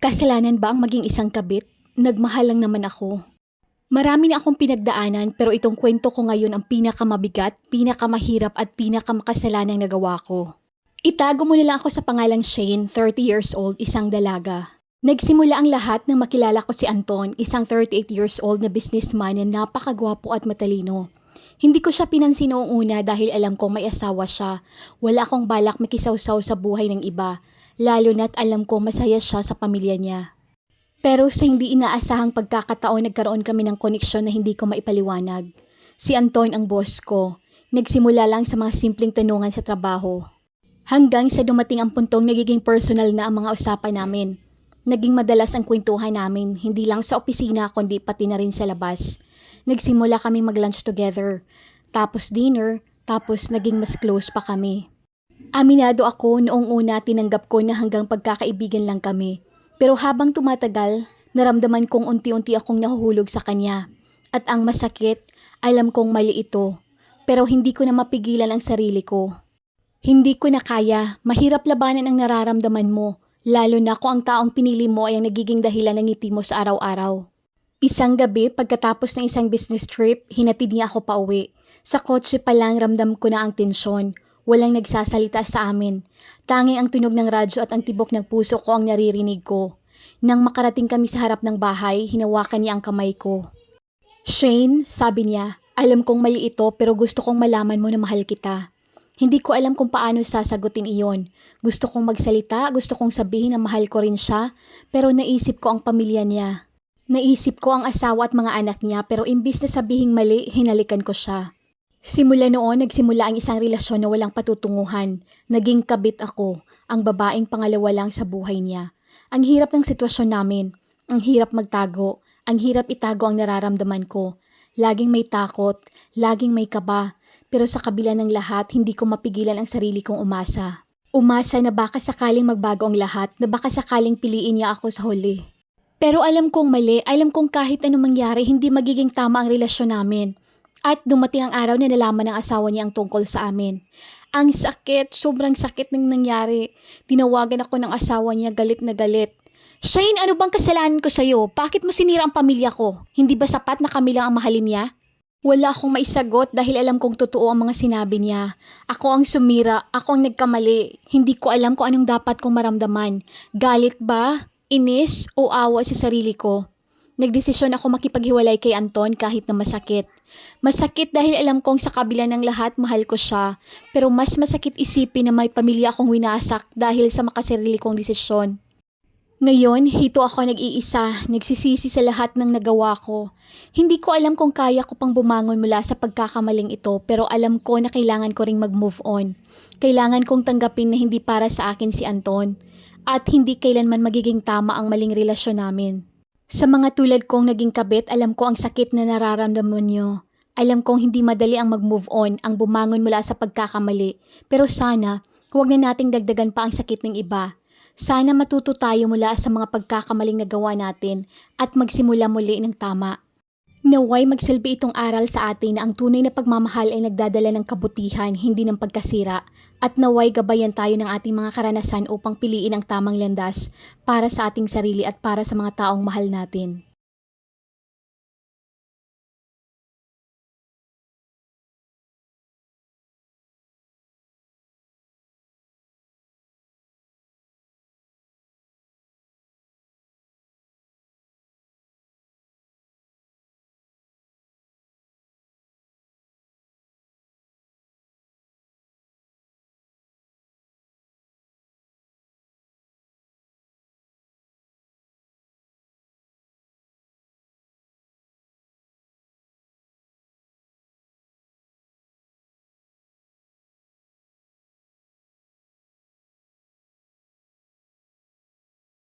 Kasalanan ba ang maging isang kabit? Nagmahal lang naman ako. Marami na akong pinagdaanan pero itong kwento ko ngayon ang pinakamabigat, pinakamahirap at pinakamakasalanan nagawa ko. Itago mo na lang ako sa pangalang Shane, 30 years old, isang dalaga. Nagsimula ang lahat nang makilala ko si Anton, isang 38 years old na businessman na napakagwapo at matalino. Hindi ko siya pinansin noong una dahil alam kong may asawa siya. Wala akong balak makisawsaw sa buhay ng iba, lalo na't alam kong masaya siya sa pamilya niya. Pero sa hindi inaasahang pagkakataon nagkaroon kami ng koneksyon na hindi ko maipaliwanag. Si Anton ang boss ko. Nagsimula lang sa mga simpleng tanungan sa trabaho. Hanggang sa dumating ang puntong nagiging personal na ang mga usapan namin. Naging madalas ang kwentuhan namin, hindi lang sa opisina kundi pati na rin sa labas. Nagsimula kami mag-lunch together, tapos dinner, tapos naging mas close pa kami. Aminado ako noong una tinanggap ko na hanggang pagkakaibigan lang kami. Pero habang tumatagal, naramdaman kong unti-unti akong nahuhulog sa kanya. At ang masakit, alam kong mali ito. Pero hindi ko na mapigilan ang sarili ko. Hindi ko na kaya, mahirap labanan ang nararamdaman mo, lalo na kung ang taong pinili mo ay ang nagiging dahilan ng ngiti mo sa araw-araw. Isang gabi, pagkatapos ng isang business trip, hinatid niya ako pa uwi. Sa kotse pa lang ramdam ko na ang tensyon. Walang nagsasalita sa amin. Tanging ang tunog ng radyo at ang tibok ng puso ko ang naririnig ko. Nang makarating kami sa harap ng bahay, hinawakan niya ang kamay ko. Shane, sabi niya, alam kong mali ito pero gusto kong malaman mo na mahal kita. Hindi ko alam kung paano sasagutin iyon. Gusto kong magsalita, gusto kong sabihin na mahal ko rin siya, pero naisip ko ang pamilya niya. Naisip ko ang asawa at mga anak niya pero imbis na sabihing mali, hinalikan ko siya. Simula noon, nagsimula ang isang relasyon na walang patutunguhan. Naging kabit ako, ang babaeng pangalawa lang sa buhay niya. Ang hirap ng sitwasyon namin. Ang hirap magtago. Ang hirap itago ang nararamdaman ko. Laging may takot, laging may kaba. Pero sa kabila ng lahat, hindi ko mapigilan ang sarili kong umasa. Umasa na baka sakaling magbago ang lahat, na baka sakaling piliin niya ako sa huli. Pero alam kong mali, alam kong kahit anong mangyari, hindi magiging tama ang relasyon namin. At dumating ang araw na nalaman ng asawa niya ang tungkol sa amin. Ang sakit, sobrang sakit ng nangyari. Tinawagan ako ng asawa niya galit na galit. Shane, ano bang kasalanan ko sa'yo? Bakit mo sinira ang pamilya ko? Hindi ba sapat na kami lang ang mahalin niya? Wala akong maisagot dahil alam kong totoo ang mga sinabi niya. Ako ang sumira, ako ang nagkamali. Hindi ko alam kung anong dapat kong maramdaman. Galit ba? Inis o awa sa sarili ko? Nagdesisyon ako makipaghiwalay kay Anton kahit na masakit. Masakit dahil alam kong sa kabila ng lahat mahal ko siya, pero mas masakit isipin na may pamilya akong winasak dahil sa makasarili kong desisyon. Ngayon, hito ako nag-iisa, nagsisisi sa lahat ng nagawa ko. Hindi ko alam kung kaya ko pang bumangon mula sa pagkakamaling ito pero alam ko na kailangan ko ring mag-move on. Kailangan kong tanggapin na hindi para sa akin si Anton at hindi kailanman magiging tama ang maling relasyon namin. Sa mga tulad kong naging kabit, alam ko ang sakit na nararamdaman nyo. Alam kong hindi madali ang mag-move on, ang bumangon mula sa pagkakamali. Pero sana, huwag na nating dagdagan pa ang sakit ng iba. Sana matuto tayo mula sa mga pagkakamaling nagawa natin at magsimula muli ng tama. Naway magsilbi itong aral sa atin na ang tunay na pagmamahal ay nagdadala ng kabutihan, hindi ng pagkasira. At naway gabayan tayo ng ating mga karanasan upang piliin ang tamang landas para sa ating sarili at para sa mga taong mahal natin.